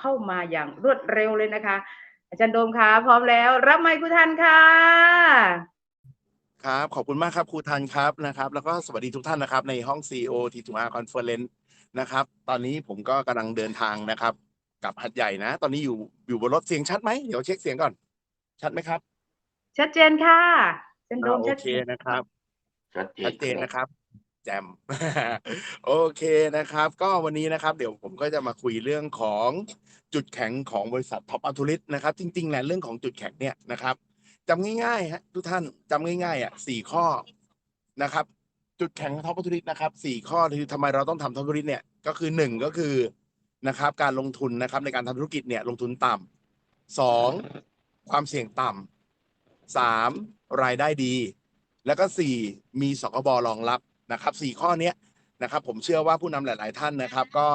เข้ามาอย่างรวดเร็วเลยนะคะ อาจารย์โดมคะพร้อมแล้ว รับไมค์คุณทันค่ะ ครับ ขอบคุณมากครับครูทันครับนะครับ แล้วก็สวัสดีทุกท่านนะครับ ในห้อง CEO T2R Conference นะครับ ตอนนี้ผมก็กำลังเดินทางนะครับกลับหัดใหญ่นะ ตอนนี้อยู่อยู่บนรถเสียงชัดไหมเดี๋ยวเช็คเสียงก่อน ชัดไหมครับ ชัดเจนค่ะอาจารย์โดอ่ามโอชัดเคเจนนะครับ ชัดเจชัดเจนนะครับ แจม โอเคนะครับ ก็วันนี้นะครับ เดี๋ยวผมก็จะมาคุยเรื่องของจุดแข็งของบริษัทท็อปอัลทูริสนะครับ จริงๆแหละเรื่องของจุดแข็งเนี่ยนะครับจำง่ายๆฮะทุกท่านจำง่ายๆอะสี่ข้อนะครับ จุดแข็งของท็อปอัลทูริสนะครับสี่ข้อที่ทำไมเราต้องทำท็อปอัลทูริสเนี่ยก็คือหนึ่งก็คือนะครับ การลงทุนนะครับในการทำธุรกิจเนี่ยลงทุนต่ำสองความเสี่ยงต่ำสามรายได้ดี แล้วก็สี่มีสกบรองรับ นะครับสี่ข้อเนี้ยนะครับ ผมเชื่อว่าผู้นำหลาย ๆ ท่านนะครับ ก็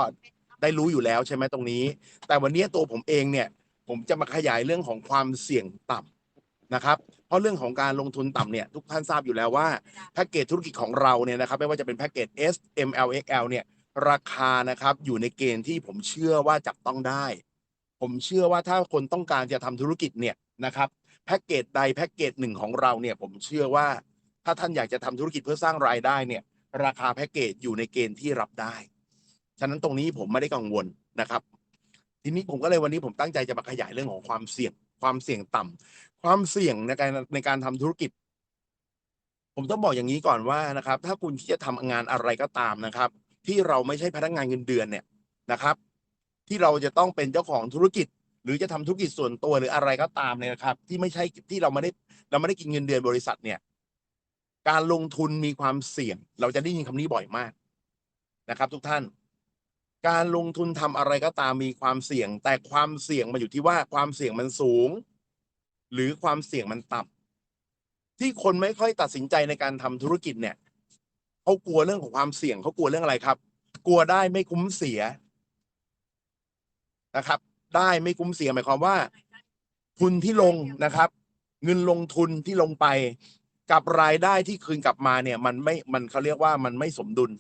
ได้รู้อยู่แล้วใช่ไหมตรงนี้ แต่วันนี้ตัวผมเองเนี่ย ผมจะมาขยายเรื่องของความเสี่ยงต่ำนะครับ เพราะเรื่องของการลงทุนต่ำเนี่ยทุกท่านทราบอยู่แล้วว่าแพ็กเกจธุรกิจของเราเนี่ยนะครับ ไม่ว่าจะเป็นแพ็กเกจ S M L X L เนี่ยราคานะครับอยู่ในเกณฑ์ที่ผมเชื่อว่าจับต้องได้ ผมเชื่อว่าถ้าคนต้องการจะทำธุรกิจเนี่ยนะครับแพ็กเกจใดแพ็กเกจหนึ่งของเราเนี่ยผมเชื่อว่า ถ้าท่านอยากจะทำธุรกิจเพื่อสร้างรายได้เนี่ย ราคาแพ็กเกจอยู่ในเกณฑ์ที่รับได้ ฉะนั้นตรงนี้ผมไม่ได้กังวลนะครับ ทีนี้ผมก็เลยวันนี้ผมตั้งใจจะมาขยายเรื่องของความเสี่ยง ความเสี่ยงต่ำความเสี่ยงในการในการทำธุรกิจ ผมต้องบอกอย่างนี้ก่อนว่านะครับ ถ้าคุณที่จะทำงานอะไรก็ตามนะครับ ที่เราไม่ใช่พนักงานเงินเดือนเนี่ยนะครับ ที่เราจะต้องเป็นเจ้าของธุรกิจหรือจะทำธุรกิจส่วนตัวหรืออะไรก็ตามเนี่ยนะครับ ที่ไม่ใช่ที่เราไม่ได้เราไม่ได้กินเงินเดือนบริษัทเนี่ย การลงทุนมีความเสี่ยง เราจะได้ยินคำนี้บ่อยมากนะครับ ทุกท่าน การลงทุนทำอะไรก็ตามมีความเสี่ยง แต่ความเสี่ยงมันอยู่ที่ว่าความเสี่ยงมันสูง หรือความเสี่ยงมันต่ำที่คนไม่ค่อยตัดสินใจในการทำธุรกิจเนี่ยเขากลัวเรื่องของความเสี่ยงเขากลัวเรื่องอะไรครับ กลัวได้ไม่คุ้มเสียนะครับ ได้ไม่คุ้มเสียหมายความว่า ทุนที่ลงนะครับ เงินลงทุนที่ลงไป กับรายได้ที่คืนกลับมาเนี่ย มันไม่มันเขาเรียกว่ามันไม่สมดุล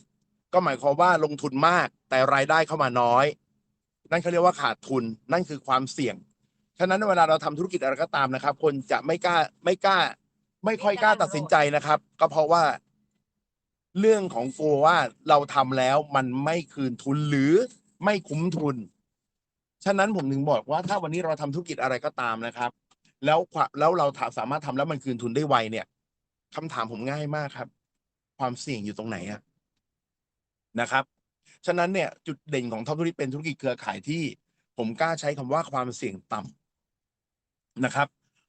ก็หมายความว่าลงทุนมากแต่รายได้เข้ามาน้อย นั่นเขาเรียกว่าขาดทุนนั่นคือความเสี่ยงฉะนั้นเวลาเราทำธุรกิจอะไรก็ตามนะครับ คนจะไม่กล้าไม่กล้า ไม่ค่อยกล้าตัดสินใจนะครับ ก็เพราะว่า เรื่องของกลัวว่าเราทำแล้วมันไม่คืนทุนหรือไม่คุ้มทุน ฉะนั้นผมถึงบอกว่าถ้าวันนี้เราทำธุรกิจอะไรก็ตามนะครับ แล้วแล้วเราสามารถทำแล้วมันคืนทุนได้ไวเนี่ย คำถามผมง่ายมากครับ ความเสี่ยงอยู่ตรงไหนอะนะครับ ฉะนั้นเนี่ยจุดเด่นของท็อปธุรกิจเป็นธุรกิจเครือข่ายที่ผมกล้าใช้คำว่าความเสี่ยงต่ำนะครับ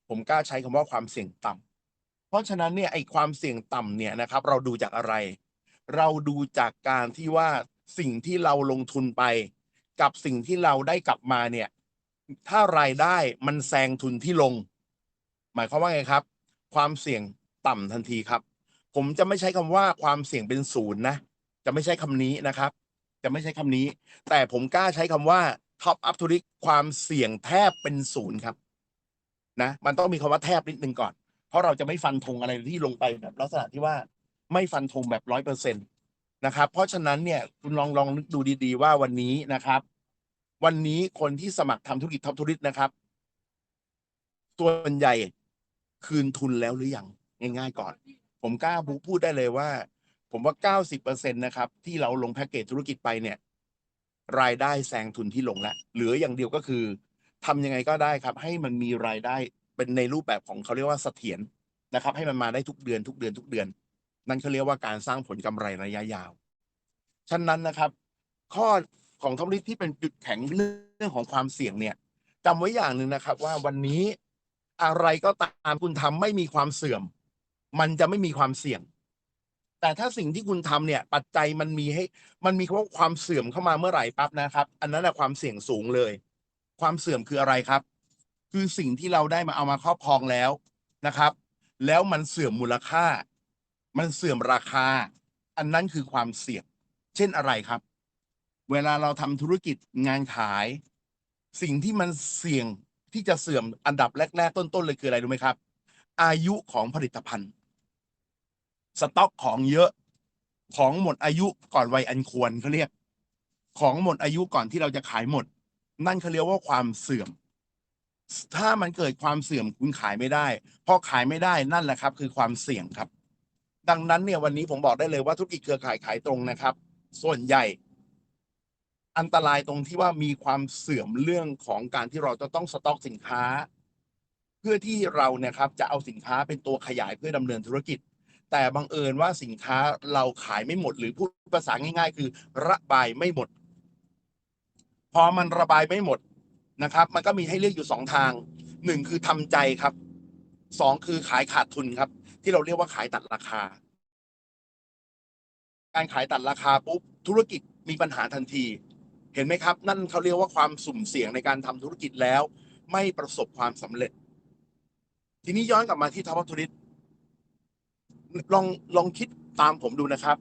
ผมกล้าใช้คำว่าความเสี่ยงต่ำเพราะฉะนั้นเนี่ยไอ้ความเสี่ยงต่ำเนี่ยนะครับ เราดูจากอะไร เราดูจากการที่ว่าสิ่งที่เราลงทุนไป กับสิ่งที่เราได้กลับมาเนี่ย ถ้ารายได้มันแซงทุนที่ลง หมายความว่าไงครับ ความเสี่ยง ต่ำทันทีครับ ผมจะไม่ใช้คำว่าความเสี่ยงเป็นศูนย์นะ จะไม่ใช้คำนี้นะครับ จะไม่ใช้คำนี้ แต่ผมกล้าใช้คำว่า top up to risk ความเสี่ยงแทบเป็นศูนย์ครับนะมันต้องมีคำว่าแทบนิดนึงก่อน เพราะเราจะไม่ฟันธงอะไรที่ลงไปแบบลักษณะที่ว่าไม่ฟันธงแบบร้อยเปอร์เซ็นตนะครับ เพราะฉะนั้นเนี่ยคุณลองลองนึกดูดี ๆ ว่าวันนี้นะครับ วันนี้คนที่สมัครทำธุรกิจท็อปธุรกิจนะครับ ส่วนใหญ่คืนทุนแล้วหรือยัง ง่ายๆก่อน ผมกล้าพูดได้เลยว่า ผมว่าเก้าสิบเปอร์เซ็นตนะครับ ที่เราลงแพ็กเกจธุรกิจไปเนี่ย รายได้แซงทุนที่ลงแล้วเหลืออย่างเดียวก็คือทำยังไงก็ได้ครับ ให้มันมีรายได้เป็นในรูปแบบของเขาเรียกว่าเสถียรนะครับ ให้มันมาได้ทุกเดือนทุกเดือนทุกเดือน นั่นเขาเรียกว่าการสร้างผลกำไรระยะยาวฉะนั้นนะครับ ข้อของท็อปลิสที่เป็นจุดแข็งเรื่องของความเสี่ยงเนี่ยจำไว้อย่างหนึ่งนะครับ ว่าวันนี้อะไรก็ตามคุณทำไม่มีความเสื่อม มันจะไม่มีความเสี่ยง แต่ถ้าสิ่งที่คุณทำเนี่ย ปัจจัยมันมีให้ มันมีคำว่าความเสื่อมเข้ามาเมื่อไหร่ปั๊บนะครับ อันนั้นแหละความเสี่ยงสูงเลย ความเสื่อมคืออะไรครับ คือสิ่งที่เราได้มาเอามาครอบครองแล้วนะครับ แล้วมันเสื่อมมูลค่า มันเสื่อมราคา อันนั้นคือความเสี่ยง เช่นอะไรครับ เวลาเราทำธุรกิจงานขาย สิ่งที่มันเสี่ยงที่จะเสื่อมอันดับแรก ๆ ต้นๆเลยคืออะไรรู้ไหมครับ อายุของผลิตภัณฑ์ สต็อกของเยอะของหมดอายุก่อนวัยอันควรเขาเรียก ของหมดอายุก่อนที่เราจะขายหมด นั่นเขาเรียกว่าความเสื่อม ถ้ามันเกิดความเสื่อมคุณขายไม่ได้พอขายไม่ได้นั่นแหละครับ คือความเสี่ยงครับ ดังนั้นเนี่ยวันนี้ผมบอกได้เลยว่าธุรกิจเครือข่ายขายตรงนะครับ ส่วนใหญ่ อันตรายตรงที่ว่ามีความเสื่อมเรื่องของการที่เราจะต้องสต็อกสินค้า เพื่อที่เราเนี่ยครับจะเอาสินค้าเป็นตัวขยายเพื่อดำเนินธุรกิจ แต่บังเอิญว่าสินค้าเราขายไม่หมด หรือพูดภาษาง่าย ๆ คือระบายไม่หมด พอมันระบายไม่หมดนะครับ มันก็มีให้เลือกอยู่สองทางหนึ่งคือทำใจครับสองคือขายขาดทุนครับ ที่เราเรียกว่าขายตัดราคา การขายตัดราคาปุ๊บธุรกิจมีปัญหาทันที เห็นไหมครับ นั่นเขาเรียกว่าความสุ่มเสี่ยงในการทำธุรกิจแล้ว ไม่ประสบความสำเร็จ ทีนี้ย้อนกลับมาที่ท็อปธุรกิจ ลองลองคิดตามผมดูนะครับ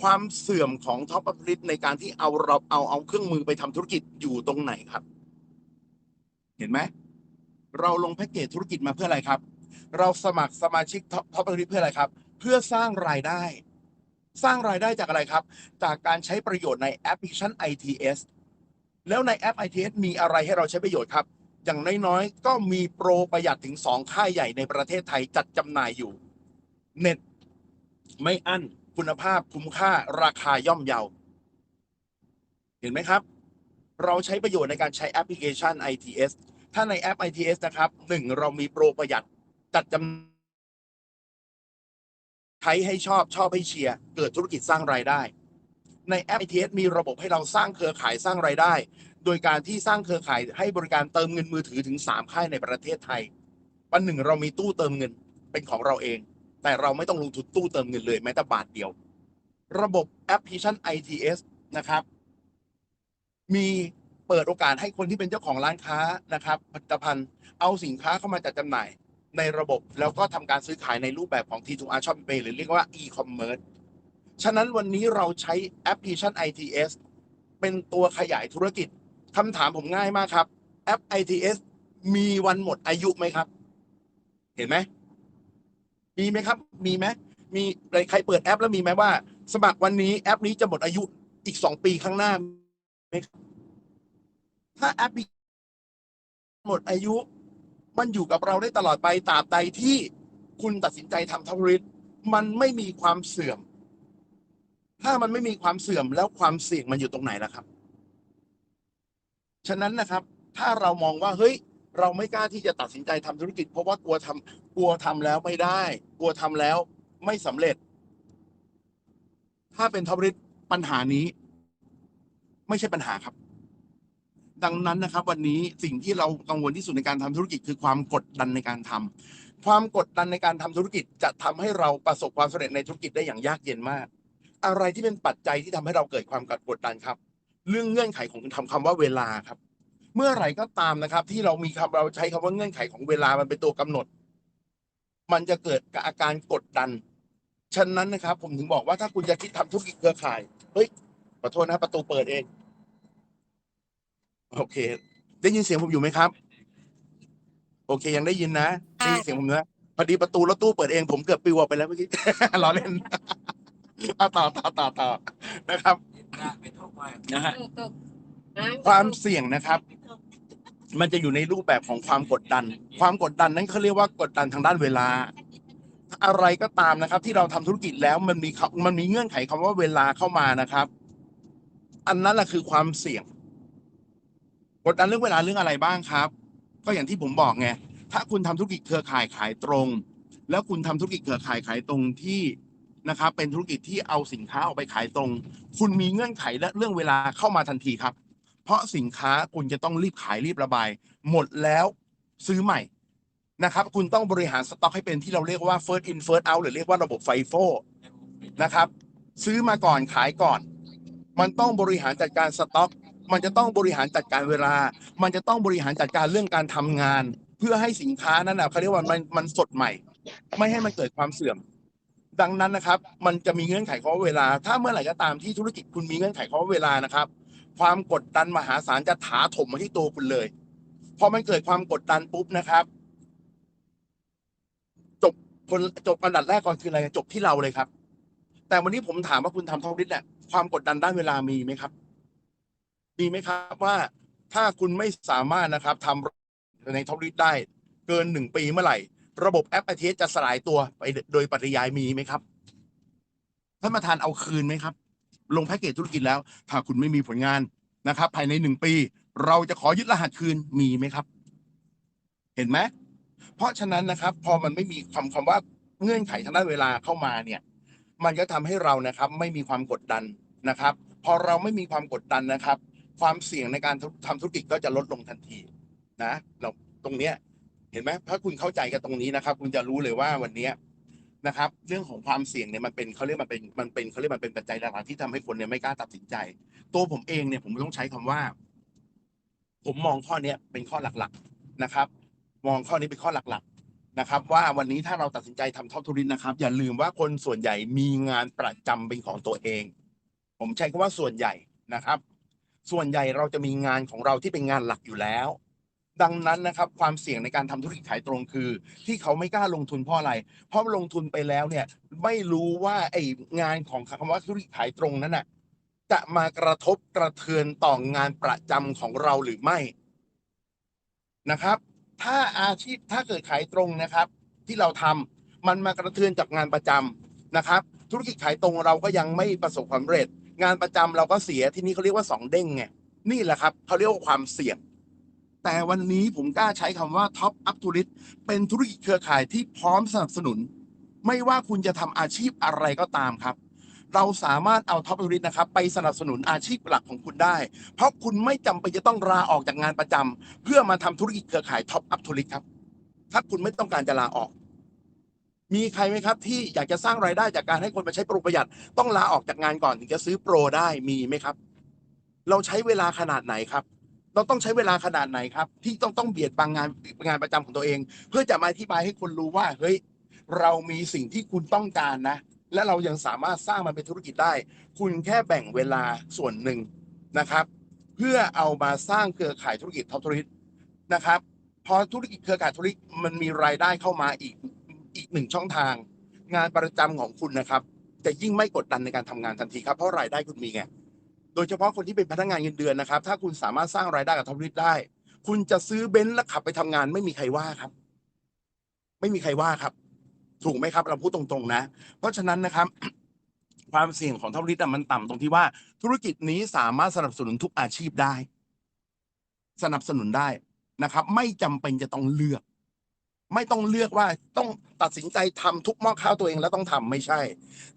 ความเสื่อมของท็อปธุรกิจในการที่เอาเราเอาเอาเครื่องมือไปทำธุรกิจอยู่ตรงไหนครับ เห็นไหมเราลงแพ็กเกจธุรกิจมาเพื่ออะไรครับ เราสมัครสมาชิกท็อปท็อปธุรกิจเพื่ออะไรครับ เพื่อสร้างรายได้ สร้างรายได้จากอะไรครับ จากการใช้ประโยชน์ในแอปพลิเคชัน ITS แล้วในแอป ITS มีอะไรให้เราใช้ประโยชน์ครับ อย่างน้อยๆ ก็มีโปรประหยัดถึง 2 ค่ายใหญ่ในประเทศไทยจัดจำหน่ายอยู่ เน็ต ไม่อั้นคุณภาพคุ้มค่าราคาย่อมเยา เห็นไหมครับ เราใช้ประโยชน์ในการใช้แอปพลิเคชัน ITS ถ้าในแอป ITS นะครับหนึ่งเรามีโปรประหยัดจัดจำใช้ให้ชอบชอบให้เชียร์เกิดธุรกิจสร้างรายได้ ในแอป ITS มีระบบให้เราสร้างเครือข่ายสร้างรายได้ โดยการที่สร้างเครือข่ายให้บริการเติมเงินมือถือถึง 3 ค่ายในประเทศไทยวันหนึ่งเรามีตู้เติมเงินเป็นของเราเอง แต่เราไม่ต้องลงทุนตู้เติมเงินเลยแม้แต่บาทเดียว ระบบแอปพลิเคชัน ITS นะครับ มีเปิดโอกาสให้คนที่เป็นเจ้าของร้านค้านะครับผลิตภัณฑ์เอาสินค้าเข้ามาจัดจำหน่ายในระบบแล้วก็ทำการซื้อขายในรูปแบบของ T2R Shopee หรือเรียกว่า e-commerce ฉะนั้นวันนี้เราใช้แอปพลิเคชัน ITS เป็นตัวขยายธุรกิจคำถามผมง่ายมากครับ แอป ITS มีวันหมดอายุไหมครับ เห็นไหม มีไหมครับ มีไหมมีใครเปิดแอป แล้วมีไหมว่า สมัครวันนี้แอปนี้จะหมดอายุอีกสองปีข้างหน้าไหมครับถ้าแอปหมดอายุ มันอยู่กับเราได้ตลอดไปตราบใดที่คุณตัดสินใจทำธุรกิจมันไม่มีความเสื่อม ถ้ามันไม่มีความเสื่อมแล้วความเสี่ยงมันอยู่ตรงไหนล่ะครับ ฉะนั้นนะครับ ถ้าเรามองว่าเฮ้ย เราไม่กล้าที่จะตัดสินใจทำธุรกิจ เพราะว่ากลัวทำ กลัวทำแล้วไม่ได้ กลัวทำแล้วไม่สำเร็จ ถ้าเป็นท็อปริสปัญหานี้ ไม่ใช่ปัญหาครับ ดังนั้นนะครับ วันนี้สิ่งที่เรากังวลที่สุดในการทำธุรกิจคือความกดดันในการทำความกดดันในการทำธุรกิจจะทำให้เราประสบความสำเร็จในธุรกิจได้อย่างยากเย็นมาก อะไรที่เป็นปัจจัยที่ทำให้เราเกิดความกดดันครับ เรื่องเงื่อนไขของทำคำว่าเวลาครับเมื่อไหร่ก็ตามนะครับ ที่เรามีคำเราใช้คำว่าเงื่อนไขของเวลามันเป็นตัวกำหนด มันจะเกิดอาการกดดัน ฉะนั้นนะครับ ผมถึงบอกว่าถ้าคุณจะคิดทำธุรกิจเครือข่าย เฮ้ย ขอโทษนะประตูเปิดเอง โอเค ได้ยินเสียงผมอยู่ไหมครับ โอเค ยังได้ยินนะ ได้ยินเสียงผมนะ พอดีประตูรถตู้เปิดเอง ผมเกือบปิวออกไปแล้วเมื่อกี้ล้อเล่นอะต่อต่อต่อต่อนะครับนะฮะความเสี่ยงนะครับ มันจะอยู่ในรูปแบบของความกดดัน ความกดดันนั้นเขาเรียกว่ากดดันทางด้านเวลา อะไรก็ตามนะครับ ที่เราทำธุรกิจแล้วมันมีมันมีเงื่อนไขคำว่าเวลาเข้ามานะครับ อันนั้นแหละคือความเสี่ยง กดดันเรื่องเวลาเรื่องอะไรบ้างครับ ก็อย่างที่ผมบอกไงถ้าคุณทำธุรกิจเครือข่ายขายตรง แล้วคุณทำธุรกิจเครือข่ายขายตรงที่นะครับเป็นธุรกิจที่เอาสินค้าออกไปขายตรง คุณมีเงื่อนไขและเรื่องเวลาเข้ามาทันทีครับ เพราะสินค้าคุณจะต้องรีบขายรีบระบาย หมดแล้วซื้อใหม่นะครับ คุณต้องบริหารสต็อกให้เป็นที่เราเรียกว่า first in first out หรือเรียกว่าระบบไฟโฟนะครับ ซื้อมาก่อนขายก่อน มันต้องบริหารจัดการสต็อก มันจะต้องบริหารจัดการเวลา มันจะต้องบริหารจัดการเรื่องการทำงาน เพื่อให้สินค้านั้นนะเขาเรียกว่ามันมันสดใหม่ ไม่ให้มันเกิดความเสื่อม ดังนั้นนะครับ มันจะมีเงื่อนไขข้อเวลา ถ้าเมื่อไหร่ก็ตามที่ธุรกิจคุณมีเงื่อนไขข้อเวลานะครับ ความกดดันมหาศาลจะถาถมมาที่ตัวคุณเลยพอมันเกิดความกดดันปุ๊บนะครับ จบคนจบอันดับแรกก่อนคืออะไรจบที่เราเลยครับ แต่วันนี้ผมถามว่าคุณทำท็อปลิสต์เนี่ยความกดดันด้านเวลามีไหมครับมีไหมครับว่าถ้าคุณไม่สามารถนะครับทำในท็อปลิสได้ เกินหนึ่งปีเมื่อไหร่ ระบบแอป ITS จะสลายตัวไปโดยปริยายมีไหมครับท่านประธานเอาคืนไหมครับ ลงแพ็กเกจธุรกิจแล้ว ถ้าคุณไม่มีผลงานนะครับ ภายในหนึ่งปี เราจะขอยึดรหัสคืนมีไหมครับ เห็นไหมเพราะฉะนั้นนะครับ พอมันไม่มีคำคำว่าเงื่อนไขทางด้านเวลาเข้ามาเนี่ย มันก็ทำให้เรานะครับ ไม่มีความกดดันนะครับ พอเราไม่มีความกดดันนะครับ ความเสี่ยงในการทำธุรกิจก็จะลดลงทันทีนะเราตรงเนี้ยเห็นไหมถ้าคุณเข้าใจกันตรงนี้นะครับ คุณจะรู้เลยว่าวันเนี้ย นะครับ เรื่องของความเสี่ยงเนี่ยมันเป็นเขาเรียกมันเป็นมันเป็นเขาเรียกมันเป็นปัจจัยหลักๆที่ทำให้คนเนี่ยไม่กล้าตัดสินใจ ตัวผมเองเนี่ยผมต้องใช้คำว่า ผมมองข้อเนี้ยเป็นข้อหลักๆนะครับ มองข้อนี้เป็นข้อหลักๆนะครับ ว่าวันนี้ถ้าเราตัดสินใจทำท็อปทูริสนะครับ อย่าลืมว่าคนส่วนใหญ่มีงานประจำเป็นของตัวเอง ผมใช้คำว่าส่วนใหญ่นะครับ ส่วนใหญ่เราจะมีงานของเราที่เป็นงานหลักอยู่แล้ว ดังนั้นนะครับความเสี่ยงในการทำธุรกิจขายตรงคือ ที่เขาไม่กล้าลงทุนเพราะอะไร เพราะลงทุนไปแล้วเนี่ยไม่รู้ว่าไอ้งานของคำว่าธุรกิจขายตรงนั้นน่ะจะมากระทบกระเทือนต่องานประจำของเราหรือไม่นะครับ ถ้าอาชีพถ้าเกิดขายตรงนะครับ ที่เราทำมันมากระเทือนจากงานประจำนะครับ ธุรกิจขายตรงเราก็ยังไม่ประสบความสำเร็จ งานประจำเราก็เสียที่นี่เขาเรียกว่าสองเด้งไงนี่แหละครับเขาเรียกว่าความเสี่ยง แต่วันนี้ผมกล้าใช้คำว่าท็อปอัพทูริสเป็นธุรกิจเครือข่ายที่พร้อมสนับสนุน ไม่ว่าคุณจะทำอาชีพอะไรก็ตามครับ เราสามารถเอาท็อปทูริสนะครับไปสนับสนุนอาชีพหลักของคุณได้ เพราะคุณไม่จำเป็นจะต้องลาออกจากงานประจำเพื่อมาทำธุรกิจเครือข่ายท็อปอัพทูริสครับ ถ้าคุณไม่ต้องการจะลาออก มีใครไหมครับ ที่อยากจะสร้างรายได้จากการให้คนมาใช้โปรประหยัด ต้องลาออกจากงานก่อนถึงจะซื้อโปรได้มีไหมครับ เราใช้เวลาขนาดไหนครับ เราต้องใช้เวลาขนาดไหนครับ ที่ต้องต้องเบียดบังงานงานประจำของตัวเอง เพื่อจะมาอธิบายให้คนรู้ว่าเฮ้ยเรามีสิ่งที่คุณต้องการนะ และเรายังสามารถสร้างมันเป็นธุรกิจได้ คุณแค่แบ่งเวลาส่วนหนึ่งนะครับ เพื่อเอามาสร้างเครือข่ายธุรกิจท็อปธุรกิจนะครับพอธุรกิจเครือข่ายธุรกิจมันมีรายได้เข้ามาอีกอีกหนึ่งช่องทาง งานประจำของคุณนะครับจะยิ่งไม่กดดันในการทำงานทันทีครับเพราะรายได้คุณมีไง โดยเฉพาะคนที่เป็นพนักงานเงินเดือนนะครับ ถ้าคุณสามารถสร้างรายได้กับท็อปลิสได้ คุณจะซื้อเบนซ์แล้วขับไปทำงานไม่มีใครว่าครับ ไม่มีใครว่าครับ ถูกไหมครับ เราพูดตรงๆนะ เพราะฉะนั้นนะครับ ความเสี่ยงของท็อปลิสมันต่ำตรงที่ว่า ธุรกิจนี้สามารถสนับสนุนทุกอาชีพได้ สนับสนุนได้นะครับ ไม่จำเป็นจะต้องเลือก ไม่ต้องเลือกว่าต้องตัดสินใจทำทุกหม้อข้าวตัวเองแล้วต้องทำไม่ใช่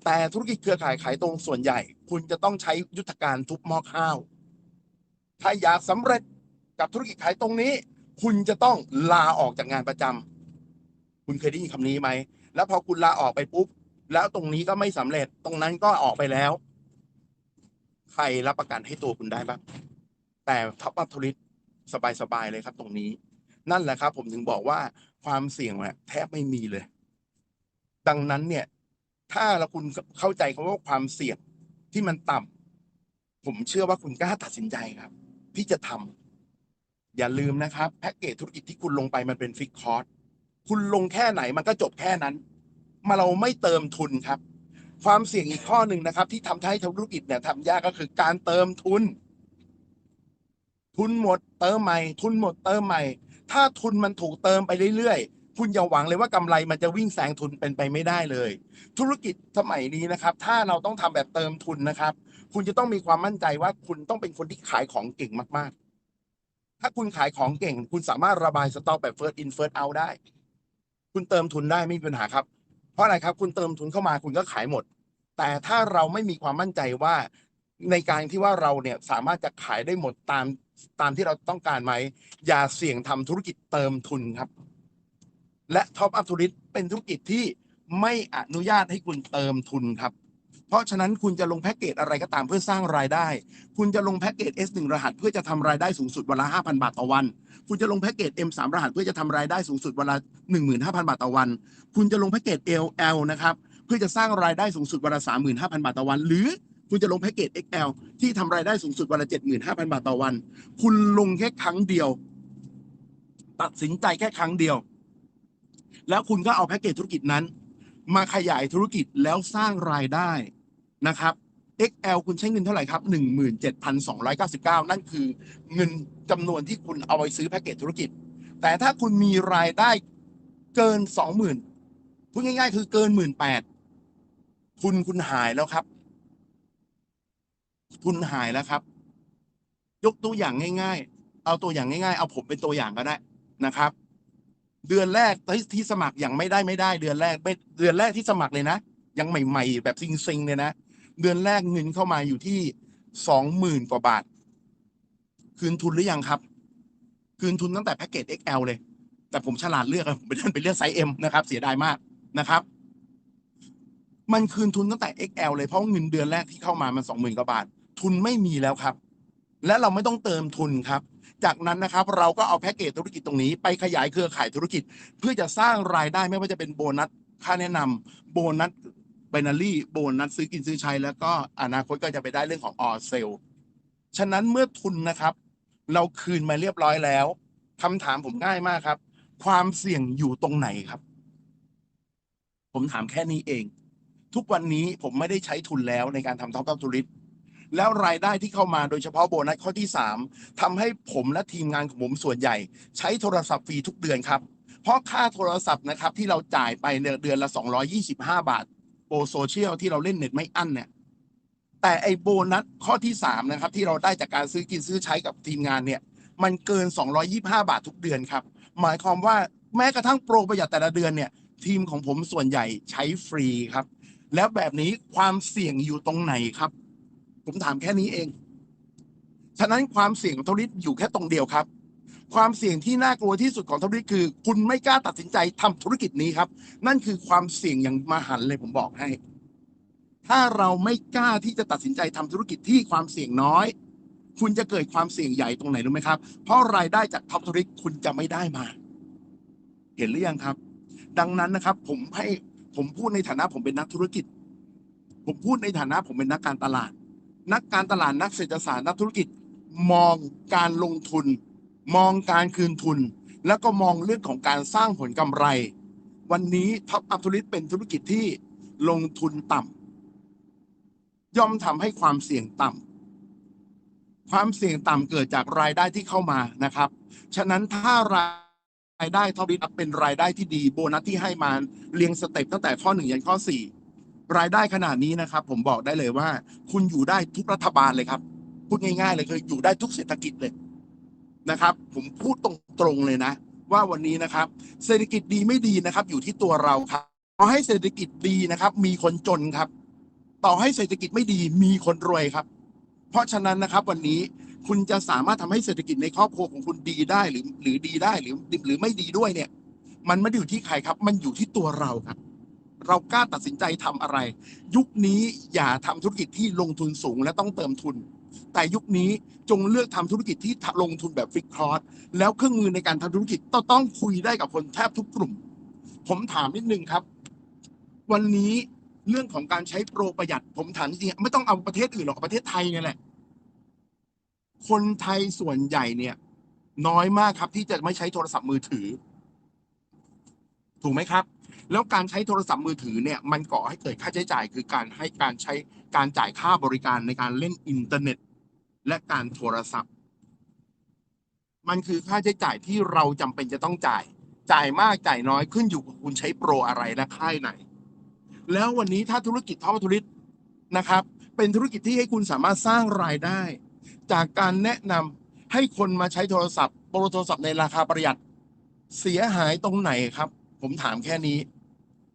แต่ธุรกิจเครือข่ายขายตรงส่วนใหญ่ คุณจะต้องใช้ยุทธการทุบหม้อข้าวถ้าอยากสำเร็จกับธุรกิจขายตรงนี้ คุณจะต้องลาออกจากงานประจำคุณเคยได้ยินคำนี้ไหมแล้วพอคุณลาออกไปปุ๊บแล้วตรงนี้ก็ไม่สำเร็จตรงนั้นก็ออกไปแล้ว ใครรับประกันให้ตัวคุณได้บ้างแต่ท็อปอัพธุรกิจสบายๆเลยครับ ตรงนี้ นั่นแหละครับ ผมถึงบอกว่า ความเสี่ยงแทบไม่มีเลย ดังนั้นเนี่ย ถ้าเราคุณเข้าใจคำว่าความเสี่ยงที่มันต่ำผมเชื่อว่าคุณกล้าตัดสินใจครับ ที่จะทำอย่าลืมนะครับแพ็กเกจธุรกิจที่คุณลงไปมันเป็นฟิกคอร์สคุณลงแค่ไหนมันก็จบแค่นั้น มาเราไม่เติมทุนครับ ความเสี่ยงอีกข้อหนึ่งนะครับ ที่ทำให้ธุรกิจเนี่ยทำยากก็คือการเติมทุน ทุนหมดเติมใหม่ ทุนหมดเติมใหม่ ถ้าทุนมันถูกเติมไปเรื่อยๆ คุณอย่าหวังเลยว่ากำไรมันจะวิ่งแซงทุนเป็นไปไม่ได้เลย ธุรกิจสมัยนี้นะครับ ถ้าเราต้องทำแบบเติมทุนนะครับ คุณจะต้องมีความมั่นใจว่าคุณต้องเป็นคนที่ขายของเก่งมากๆ ถ้าคุณขายของเก่ง คุณสามารถระบายสต็อกแบบ first in first out ได้ คุณเติมทุนได้ไม่มีปัญหาครับ เพราะอะไรครับ คุณเติมทุนเข้ามาคุณก็ขายหมด แต่ถ้าเราไม่มีความมั่นใจว่าในการที่ว่าเราเนี่ยสามารถจะขายได้หมดตาม ตามที่เราต้องการไหม อย่าเสี่ยงทำธุรกิจเติมทุนครับ และท็อปอัพธุรกิจเป็นธุรกิจที่ไม่อนุญาตให้คุณเติมทุนครับ เพราะฉะนั้นคุณจะลงแพ็กเกจอะไรก็ตามเพื่อสร้างรายได้ คุณจะลงแพ็กเกจ S1 รหัสเพื่อจะทำรายได้สูงสุดวันละ 5,000 บาทต่อวัน คุณจะลงแพ็กเกจ M3 รหัสเพื่อจะทำรายได้สูงสุดวันละ 15,000 บาทต่อวัน คุณจะลงแพ็กเกจ LL นะครับ เพื่อจะสร้างรายได้สูงสุดวันละ 35,000 บาทต่อวัน หรือ คุณจะลงแพ็กเกจ XL ที่ทำรายได้สูงสุดวันละ 75,000 บาทต่อวัน คุณลงแค่ครั้งเดียว ตัดสินใจแค่ครั้งเดียว แล้วคุณก็เอาแพ็กเกจธุรกิจนั้น มาขยายธุรกิจแล้วสร้างรายได้นะครับ XL คุณใช้เงินเท่าไหร่ครับ 17,299 นั่นคือเงินจำนวนที่คุณเอาไปซื้อแพ็กเกจธุรกิจ แต่ถ้าคุณมีรายได้เกิน 20,000พูดง่ายๆ คือเกิน 18,000ทุนคุณหายแล้วครับ ทุนหายแล้วครับ ยกตัวอย่างง่าย ๆ เอาตัวอย่างง่าย ๆ เอาผมเป็นตัวอย่างก็ได้นะครับ เดือนแรกที่ที่สมัครอย่างไม่ได้ไม่ได้ เดือนแรกไม่เดือนแรกที่สมัครเลยนะยังใหม่ ๆ แบบซิงๆเลยนะเดือนแรกเงินเข้ามาอยู่ที่สองหมื่นกว่าบาท คืนทุนหรือยังครับ คืนทุนตั้งแต่แพ็กเกจ XL เลย แต่ผมฉลาดเลือกผมไปเลือกไปเลือกไซส์ M นะครับ เสียดายมากนะครับ มันคืนทุนตั้งแต่ XL เลยเพราะเงินเดือนแรกที่เข้ามามันสองหมื่นกว่าบาท ทุนไม่มีแล้วครับ และเราไม่ต้องเติมทุนครับ จากนั้นนะครับเราก็เอาแพ็กเกจธุรกิจตรงนี้ ไปขยายเครือข่ายธุรกิจ เพื่อจะสร้างรายได้ไม่ว่าจะเป็นโบนัสค่าแนะนำโบนัส b บนารี่โบนัสซื้อกินซื้อใช้แล้วก็อนาคตก็จะไปได้เรื่องของออเซลฉะนั้นเมื่อทุนนะครับ เราคืนมาเรียบร้อยแล้วคำถามผมง่ายมากครับ ความเสี่ยงอยู่ตรงไหนครับ ผมถามแค่นี้เอง ทุกวันนี้ผมไม่ได้ใช้ทุนแล้วในการทำท็อปอัพธุริต แล้วรายได้ที่เข้ามาโดยเฉพาะโบนัสข้อที่สามทำให้ผมและทีมงานของผมส่วนใหญ่ ใช้โทรศัพท์ฟรีทุกเดือนครับ เพราะค่าโทรศัพท์นะครับที่เราจ่ายไปเนี่ยเดือนละ 225 บาทโปรโซเชียลที่เราเล่นเน็ตไม่อั้นเนี่ยแต่ไอโบนัสข้อที่สามนะครับ ที่เราได้จากการซื้อกินซื้อใช้กับทีมงานเนี่ยมันเกิน 225 บาททุกเดือนครับ หมายความว่าแม้กระทั่งโปรประหยัดแต่ละเดือนเนี่ยทีมของผมส่วนใหญ่ใช้ฟรีครับ แล้วแบบนี้ความเสี่ยงอยู่ตรงไหนครับ ผมถามแค่นี้เอง ฉะนั้นความเสี่ยงของธุรกิจอยู่แค่ตรงเดียวครับ ความเสี่ยงที่น่ากลัวที่สุดของธุรกิจคือ คุณไม่กล้าตัดสินใจทำธุรกิจนี้ครับ นั่นคือความเสี่ยงอย่างมหันเลยผมบอกให้ ถ้าเราไม่กล้าที่จะตัดสินใจทำธุรกิจที่ความเสี่ยงน้อย คุณจะเกิดความเสี่ยงใหญ่ตรงไหนรู้ไหมครับ เพราะรายได้จากท็อปธุรกิจคุณจะไม่ได้มา เห็นหรือยังครับ ดังนั้นนะครับ ผมให้ผมพูดในฐานะผมเป็นนักธุรกิจ ผมพูดในฐานะผมเป็นนักการตลาด นักการตลาดนักเศรษฐศาสตร์นักธุรกิจ มองการลงทุน มองการคืนทุน แล้วก็มองเรื่องของการสร้างผลกำไร วันนี้ท็อปอัพธุรกิจเป็นธุรกิจที่ลงทุนต่ำย่อมทำให้ความเสี่ยงต่ำความเสี่ยงต่ำเกิดจากรายได้ที่เข้ามานะครับ ฉะนั้นถ้ารายได้ท็อปอัพเป็นรายได้ที่ดีโบนัสที่ให้มาเรียงสเต็ปตั้งแต่ข้อหนึ่งยันข้อสี่ รายได้ขนาดนี้นะครับ ผมบอกได้เลยว่า คุณอยู่ได้ทุกรัฐบาลเลยครับ พูดง่ายๆเลยคืออยู่ได้ทุกเศรษฐกิจเลยนะครับ ผมพูดตรงๆเลยนะ ว่าวันนี้นะครับ เศรษฐกิจดีไม่ดีนะครับ อยู่ที่ตัวเราครับต่อให้เศรษฐกิจดีนะครับ มีคนจนครับ ต่อให้เศรษฐกิจไม่ดีมีคนรวยครับ เพราะฉะนั้นนะครับวันนี้คุณจะสามารถทำให้เศรษฐกิจในครอบครัวของคุณดีได้หรือ หรือดีได้หรือหรือไม่ดีด้วยเนี่ย มันไม่ได้อยู่ที่ใครครับ มันอยู่ที่ตัวเราครับ เรากล้าตัดสินใจทำอะไร ยุคนี้อย่าทำธุรกิจที่ลงทุนสูงและต้องเติมทุน แต่ยุคนี้จงเลือกทำธุรกิจที่ลงทุนแบบฟิกคอร์สแล้วเครื่องมือในการทำธุรกิจต้องต้องคุยได้กับคนแทบทุกกลุ่ม ผมถามนิดนึงครับ วันนี้เรื่องของการใช้โปรประหยัด ผมถามจริงไม่ต้องเอาประเทศอื่นหรอกประเทศไทยนี่แหละ คนไทยส่วนใหญ่เนี่ย น้อยมากครับที่จะไม่ใช้โทรศัพท์มือถือ ถูกไหมครับ แล้วการใช้โทรศัพท์มือถือเนี่ยมันก่อให้เกิดค่าใช้จ่ายคือการให้การใช้การจ่ายค่าบริการในการเล่นอินเทอร์เน็ต และการโทรศัพท์ มันคือค่าใช้จ่ายที่เราจำเป็นจะต้องจ่าย จ่ายมากจ่ายน้อยขึ้นอยู่กับคุณใช้โปรอะไรและค่ายไหน แล้ววันนี้ถ้าธุรกิจท็อปธุรกิจนะครับ เป็นธุรกิจที่ให้คุณสามารถสร้างรายได้ จากการแนะนำให้คนมาใช้โทรศัพท์โปรโทรศัพท์ในราคาประหยัดเสียหายตรงไหนครับ ผมถามแค่นี้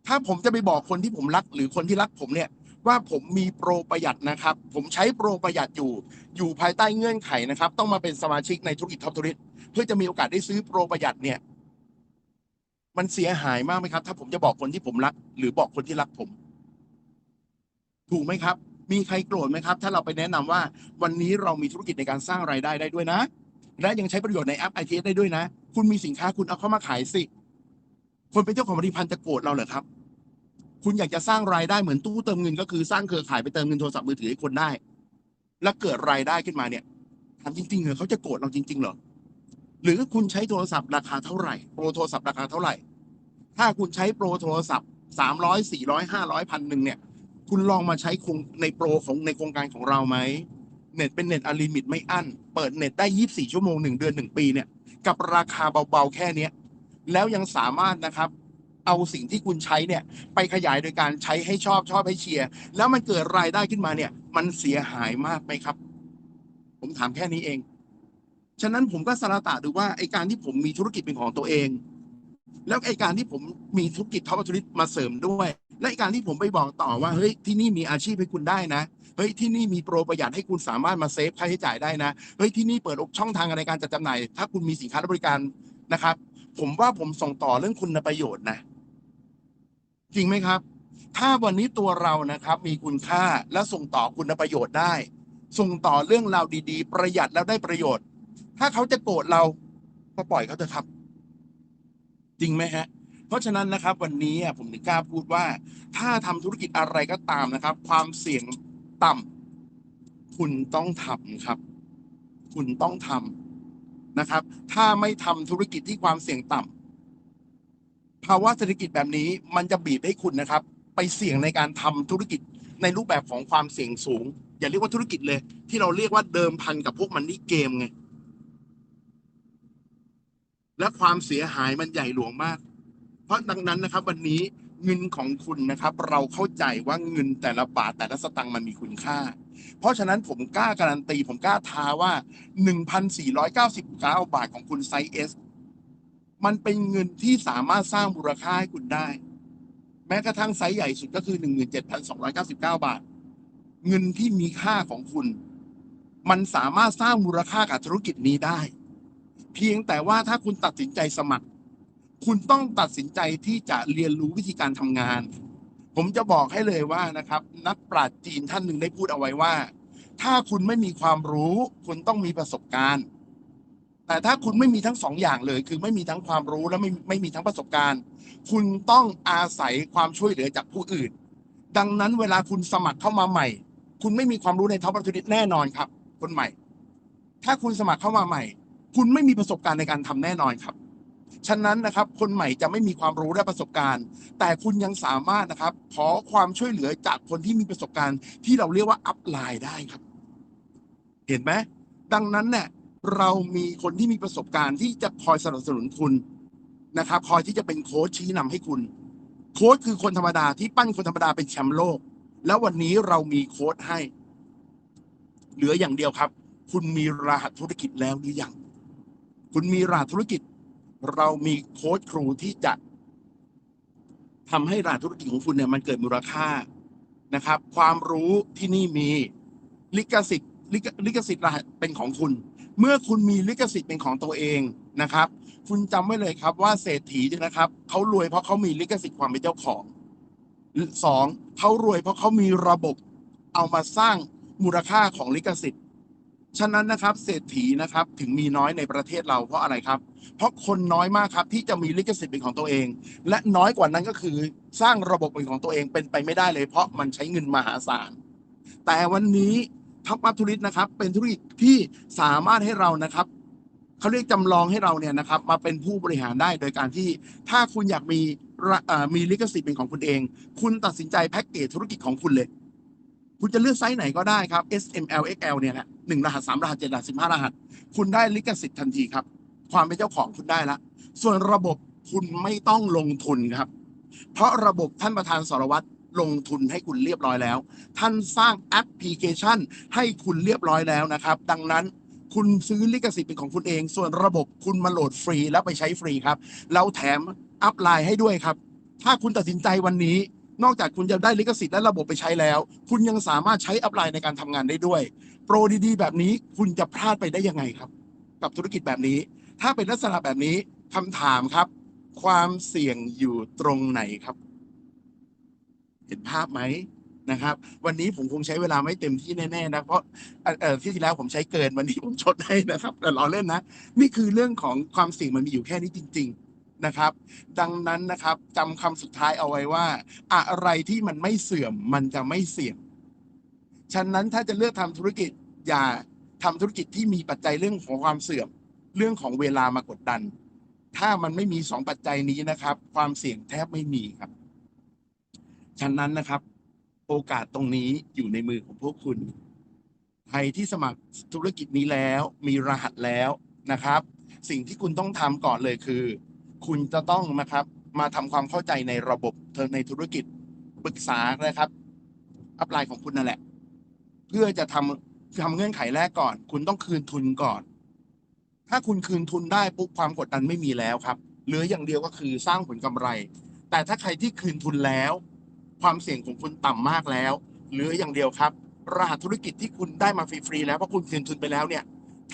ถ้าผมจะไปบอกคนที่ผมรักหรือคนที่รักผมเนี่ย ว่าผมมีโปรประหยัดนะครับ ผมใช้โปรประหยัดอยู่ อยู่ภายใต้เงื่อนไขนะครับ ต้องมาเป็นสมาชิกในธุรกิจท็อปธุรกิจเพื่อจะมีโอกาสได้ซื้อโปรประหยัดเนี่ย มันเสียหายมากไหมครับ ถ้าผมจะบอกคนที่ผมรัก หรือบอกคนที่รักผม ถูกไหมครับ มีใครโกรธไหมครับ ถ้าเราไปแนะนำว่า วันนี้เรามีธุรกิจในการสร้างรายได้ได้ด้วยนะและยังใช้ประโยชน์ในแอป i t ได้ด้วยนะ คุณมีสินค้าคุณเอาเข้ามาขายสิ คนเป็นเจ้าของผลิตภัณฑ์จะโกรธเราเหรอครับ คุณอยากจะสร้างรายได้เหมือนตู้เติมเงิน ก็คือสร้างเครือข่ายไปเติมเงินโทรศัพท์มือถือให้คนได้ แล้วเกิดรายได้ขึ้นมาเนี่ยถามจริงๆเหรอเขาจะโกรธเราจริงๆเหรอหรือคุณใช้โทรศัพท์ราคาเท่าไหร่โปรโทรศัพท์ราคาเท่าไหร่ ถ้าคุณใช้โปรโทรศัพท์สามร้อยสี่ร้อยห้าร้อยพันหนึ่งเนี่ย คุณลองมาใช้คงในโปรของในโครงการของเราไหมเน็ตเป็นเน็ตอลิมิตไม่อั้น เปิดเน็ตได้24ชั่วโมง1เดือน1ปีเนี่ย กับราคาเบาๆแค่เนี้ย แล้วยังสามารถนะครับเอาสิ่งที่คุณใช้เนี่ยไปขยายโดยการใช้ให้ชอบชอบให้เชียร์แล้วมันเกิดรายได้ขึ้นมาเนี่ย มันเสียหายมากไหมครับ ผมถามแค่นี้เอง ฉะนั้นผมก็สารตะดูว่าไอการที่ผมมีธุรกิจเป็นของตัวเอง แล้วไอการที่ผมมีธุรกิจท็อปธุรกิจมาเสริมด้วย และไอการที่ผมไปบอกต่อว่าเฮ้ยที่นี่มีอาชีพให้คุณได้นะเฮ้ยที่นี่มีโปรประหยัดให้คุณสามารถมาเซฟค่าใช้จ่ายได้นะเฮ้ยที่นี่เปิดช่องทางในการจัดจำหน่าย ถ้าคุณมีสินค้าและบริการนะครับ ผมว่าผมส่งต่อเรื่องคุณประโยชน์นะ จริงไหมครับ ถ้าวันนี้ตัวเรานะครับ มีคุณค่าและส่งต่อคุณประโยชน์ได้ ส่งต่อเรื่องราวดีๆ ประหยัดแล้วได้ประโยชน์ ถ้าเขาจะโกรธเราก็ปล่อยเขาเถอะครับ จริงไหมฮะ เพราะฉะนั้นนะครับ วันนี้ผมถึงกล้าพูดว่า ถ้าทำธุรกิจอะไรก็ตามนะครับ ความเสี่ยงต่ำคุณต้องทำครับ คุณต้องทำ นะครับ ถ้าไม่ทำธุรกิจที่ความเสี่ยงต่ำภาวะเศรษฐกิจแบบนี้มันจะบีบให้คุณนะครับ ไปเสี่ยงในการทำธุรกิจในรูปแบบของความเสี่ยงสูง อย่าเรียกว่าธุรกิจเลย ที่เราเรียกว่าเดิมพันกับพวกมันนี่เกมไงและความเสียหายมันใหญ่หลวงมาก เพราะดังนั้นนะครับ วันนี้เงินของคุณนะครับ เราเข้าใจว่าเงินแต่ละบาทแต่ละสตังค์มันมีคุณค่า เพราะฉะนั้นผมกล้าการันตี ผมกล้าท้าว่า 1,499 บาทของคุณไซส์ S มันเป็นเงินที่สามารถสร้างมูลค่าให้คุณได้ แม้กระทั่งไซส์ใหญ่สุดก็คือ 17,299 บาท เงินที่มีค่าของคุณ มันสามารถสร้างมูลค่ากับธุรกิจนี้ได้ เพียงแต่ว่าถ้าคุณตัดสินใจสมัคร คุณต้องตัดสินใจที่จะเรียนรู้วิธีการทำงาน ผมจะบอกให้เลยว่านะครับ นักปราชญ์จีนท่านหนึ่งได้พูดเอาไว้ว่า ถ้าคุณไม่มีความรู้ คุณต้องมีประสบการณ์ แต่ถ้าคุณไม่มีทั้งสองอย่างเลย คือไม่มีทั้งความรู้และไม่ไม่มีทั้งประสบการณ์ คุณต้องอาศัยความช่วยเหลือจากผู้อื่น ดังนั้นเวลาคุณสมัครเข้ามาใหม่ คุณไม่มีความรู้ในท็อปอัพทูนิตแน่นอนครับ คนใหม่ ถ้าคุณสมัครเข้ามาใหม่ คุณไม่มีประสบการณ์ในการทำแน่นอนครับ ฉะนั้นนะครับ คนใหม่จะไม่มีความรู้และประสบการณ์ แต่คุณยังสามารถนะครับ ขอความช่วยเหลือจากคนที่มีประสบการณ์ ที่เราเรียกว่าอัพไลน์ได้ครับ เห็นไหมดังนั้นเนี่ยเรามีคนที่มีประสบการณ์ที่จะคอยสนับสนุนคุณนะครับคอยที่จะเป็นโค้ชชี้นำให้คุณ โค้ชคือคนธรรมดาที่ปั้นคนธรรมดาเป็นแชมป์โลก แล้ววันนี้เรามีโค้ชให้ เหลืออย่างเดียวครับ คุณมีรหัสธุรกิจแล้วหรือยัง คุณมีรหัสธุรกิจ เรามีโค้ชครูที่จะทำให้รหัสธุรกิจของคุณเนี่ยมันเกิดมูลค่านะครับ ความรู้ที่นี่มีลิขสิทธิ์ลิขสิทธิ์เป็นของคุณ เมื่อคุณมีลิขสิทธิ์เป็นของตัวเองนะครับ คุณจำไว้เลยครับว่าเศรษฐีเนี่ยนะครับเขารวยเพราะเขามีลิขสิทธิ์ความเป็นเจ้าของสองเขารวยเพราะเขามีระบบเอามาสร้างมูลค่าของลิขสิทธิ์ ฉะนั้นนะครับ เศรษฐีนะครับถึงมีน้อยในประเทศเราเพราะอะไรครับ เพราะคนน้อยมากครับ ที่จะมีลิขสิทธิ์เป็นของตัวเอง และน้อยกว่านั้นก็คือสร้างระบบเป็นของตัวเองเป็นไปไม่ได้เลย เพราะมันใช้เงินมหาศาลแต่วันนี้ท็อปอัพธุรกิจนะครับ เป็นธุรกิจที่สามารถให้เรานะครับเขาเรียกจำลองให้เราเนี่ยนะครับ มาเป็นผู้บริหารได้โดยการที่ ถ้าคุณอยากมีมีลิขสิทธิ์เป็นของคุณเอง คุณตัดสินใจแพ็กเกจธุรกิจของคุณเลย คุณจะเลือกไซส์ไหนก็ได้ครับ S M L X L เนี่ยนะหนึ่งรหัสสามรหัสเจ็ดรหัสสิบห้ารหัส คุณได้ลิขสิทธิ์ทันทีครับ ความเป็นเจ้าของคุณได้ละ ส่วนระบบคุณไม่ต้องลงทุนครับ เพราะระบบท่านประธานสรวัตรลงทุนให้คุณเรียบร้อยแล้ว ท่านสร้างแอปพลิเคชัน ให้คุณเรียบร้อยแล้วนะครับ ดังนั้นคุณซื้อลิขสิทธิ์เป็นของคุณเอง ส่วนระบบคุณมาโหลดฟรีแล้วไปใช้ฟรีครับ เราแถมอัพไลน์ให้ด้วยครับ ถ้าคุณตัดสินใจวันนี้ นอกจากคุณจะได้ลิขสิทธิ์และระบบไปใช้แล้ว คุณยังสามารถใช้อัพไลน์ในการทำงานได้ด้วย โปรดีๆ แบบนี้คุณจะพลาดไปได้ยังไงครับ กับธุรกิจแบบนี้ ถ้าเป็นลักษณะแบบนี้คำถามครับ ความเสี่ยงอยู่ตรงไหนครับ เห็นภาพไหมนะครับ วันนี้ผมคงใช้เวลาไม่เต็มที่แน่ๆนะเพราะเอ่อที่ที่แล้วผมใช้เกินวันนี้ผมชดให้นะครับแต่ราเล่นนะนี่คือเรื่องของความเสี่ยงมันมีอยู่แค่นี้จริง ๆนะครับ ดังนั้นนะครับจำคำสุดท้ายเอาไว้ว่า อะไรที่มันไม่เสื่อมมันจะไม่เสี่ยงฉะนั้นถ้าจะเลือกทำธุรกิจอย่าทำธุรกิจที่มีปัจจัยเรื่องของความเสื่อม เรื่องของเวลามากดดัน ถ้ามันไม่มีสองปัจจัยนี้นะครับ ความเสี่ยงแทบไม่มีครับ ฉะนั้นนะครับ โอกาสตรงนี้อยู่ในมือของพวกคุณ ใครที่สมัครธุรกิจนี้แล้วมีรหัสแล้วนะครับ สิ่งที่คุณต้องทำก่อนเลยคือ คุณจะต้องนะครับ มาทำความเข้าใจในระบบเธอในธุรกิจปรึกษานะครับ อัพไลน์ของคุณนั่นแหละ เพื่อจะทำทำเงื่อนไขแรกก่อน คุณต้องคืนทุนก่อน ถ้าคุณคืนทุนได้ปุ๊บความกดดันไม่มีแล้วครับเหลืออย่างเดียวก็คือสร้างผลกำไร แต่ถ้าใครที่คืนทุนแล้ว ความเสี่ยงของคุณต่ำมากแล้วเหลืออย่างเดียวครับ รหัสธุรกิจที่คุณได้มาฟรีๆแล้วเพราะคุณคืนทุนไปแล้วเนี่ย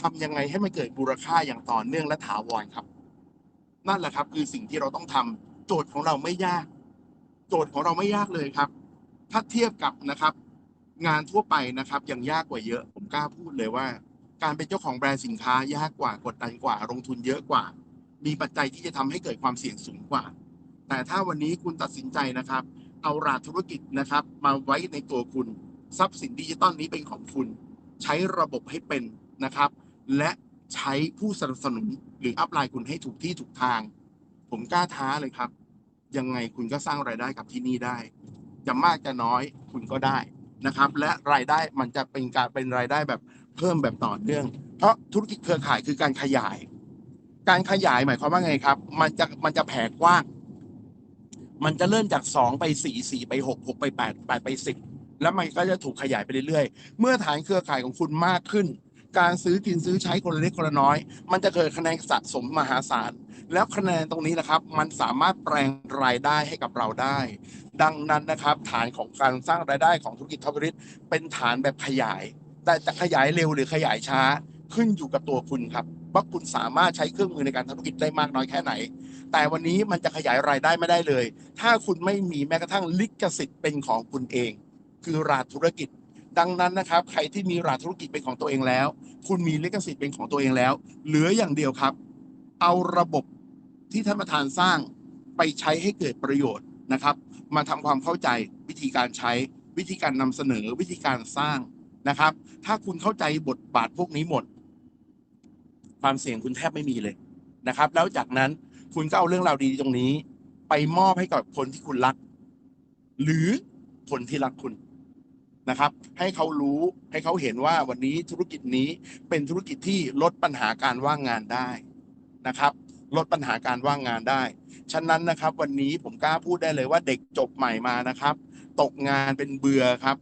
ทำยังไงให้มันเกิดมูลค่าอย่างต่อเนื่องและถาวรครับ นั่นแหละครับคือสิ่งที่เราต้องทำโจทย์ของเราไม่ยาก โจทย์ของเราไม่ยากเลยครับ ถ้าเทียบกับนะครับ งานทั่วไปนะครับยังยากกว่าเยอะ ผมกล้าพูดเลยว่า การเป็นเจ้าของแบรนด์สินค้ายากกว่ากดดันกว่า ลงทุนเยอะกว่า มีปัจจัยที่จะทำให้เกิดความเสี่ยงสูงกว่า แต่ถ้าวันนี้คุณตัดสินใจนะครับ เอารหัสธุรกิจนะครับ มาไว้ในตัวคุณ ทรัพย์สินดิจิตอลนี้เป็นของคุณ ใช้ระบบให้เป็นนะครับ และใช้ผู้สนับสนุนหรืออัพไลน์คุณให้ถูกที่ถูกทาง ผมกล้าท้าเลยครับ ยังไงคุณก็สร้างรายได้กับที่นี่ได้ จะมากจะน้อยคุณก็ได้นะครับ และรายได้มันจะเป็นการเป็นรายได้แบบ เพิ่มแบบต่อเนื่อง เพราะธุรกิจเครือข่ายคือการขยาย การขยายหมายความว่าไงครับ มันจะมันจะแผ่กว้าง มันจะเริ่มจากสองไปสี่สี่ไปหกหกไปแปดแปดไปสิบแล้วมันก็จะถูกขยายไปเรื่อยๆ เมื่อฐานเครือข่ายของคุณมากขึ้น การซื้อกินซื้อใช้คนละเล็กคนละน้อย มันจะเกิดคะแนนสะสมมหาศาล แล้วคะแนนตรงนี้นะครับ มันสามารถแปลงรายได้ให้กับเราได้ ดังนั้นนะครับ ฐานของการสร้างรายได้ของธุรกิจท็อปริสเป็นฐานแบบขยาย แต่จะขยายเร็วหรือขยายช้าขึ้นอยู่กับตัวคุณครับว่าคุณสามารถใช้เครื่องมือในการทำธุรกิจได้มากน้อยแค่ไหน แต่วันนี้มันจะขยายรายได้ไม่ได้เลย ถ้าคุณไม่มีแม้กระทั่งลิขสิทธิ์เป็นของคุณเอง คือราธุรกิจ ดังนั้นนะครับ ใครที่มีราธุรกิจเป็นของตัวเองแล้ว คุณมีลิขสิทธิ์เป็นของตัวเองแล้ว เหลืออย่างเดียวครับ เอาระบบที่ท่านประธานสร้างไปใช้ให้เกิดประโยชน์นะครับ มาทำความเข้าใจวิธีการใช้วิธีการนำเสนอวิธีการสร้าง นะครับ ถ้าคุณเข้าใจบทบาทพวกนี้หมด ความเสี่ยงคุณแทบไม่มีเลยนะครับ แล้วจากนั้นคุณก็เอาเรื่องราวดีๆตรงนี้ ไปมอบให้กับคนที่คุณรัก หรือคนที่รักคุณนะครับ ให้เขารู้ให้เขาเห็นว่าวันนี้ธุรกิจนี้เป็นธุรกิจที่ลดปัญหาการว่างงานได้นะครับ ลดปัญหาการว่างงานได้ ฉะนั้นนะครับ วันนี้ผมกล้าพูดได้เลยว่าเด็กจบใหม่มานะครับ ตกงานเป็นเบื่อครับ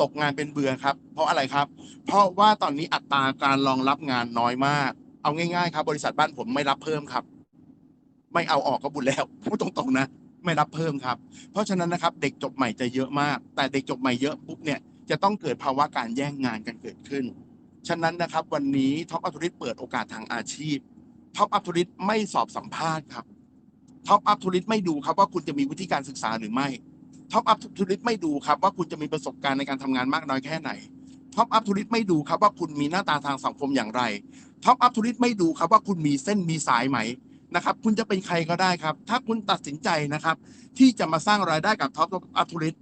ตกงานเป็นเบื่อครับ เพราะอะไรครับ เพราะว่าตอนนี้อัตราการรองรับงานน้อยมาก เอาง่ายๆ ครับ บริษัทบ้านผมไม่รับเพิ่มครับ ไม่เอาออกก็บุญแล้วพูดตรงๆนะไม่รับเพิ่มครับ เพราะฉะนั้นนะครับ เด็กจบใหม่จะเยอะมาก แต่เด็กจบใหม่เยอะปุ๊บเนี่ยจะต้องเกิดภาวะการแย่งงานกันเกิดขึ้น ฉะนั้นนะครับ วันนี้ท็อปอัพธุริตเปิดโอกาสทางอาชีพท็อปอัพธุริตไม่สอบสัมภาษณ์ครับท็อปอัพธุริตไม่ดูครับว่าคุณจะมีวิธีการศึกษาหรือไม่ ท็อปอัพธุริตไม่ดูครับว่าคุณจะมีประสบการณ์ในการทำงานมากน้อยแค่ไหนท็อปอัพธุริตไม่ดูครับว่าคุณมีหน้าตาทางสังคมอย่างไรท็อปอัพธุริตไม่ดูครับว่าคุณมีเส้นมีสายไหมนะครับคุณจะเป็นใครก็ได้ครับ ถ้าคุณตัดสินใจนะครับ ที่จะมาสร้างรายได้กับท็อปอัพธุริต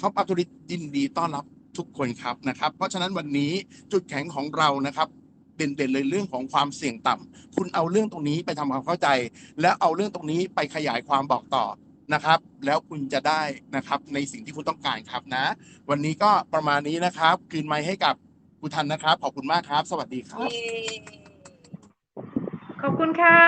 ท็อปอัพธุริตยินดีต้อนรับทุกคนครับนะครับ เพราะฉะนั้นวันนี้จุดแข็งของเรานะครับเด่นๆเลยเรื่องของความเสี่ยงต่ำคุณเอาเรื่องตรงนี้ไปทำความเข้าใจ แล้วเอาเรื่องตรงนี้ไปขยายความบอกต่อ นะครับ แล้วคุณจะได้นะครับในสิ่งที่คุณต้องการครับนะ วันนี้ก็ประมาณนี้นะครับ คืนไม้ให้กับกุทันนะครับ ขอบคุณมากครับ สวัสดีครับ ขอบคุณค่ะ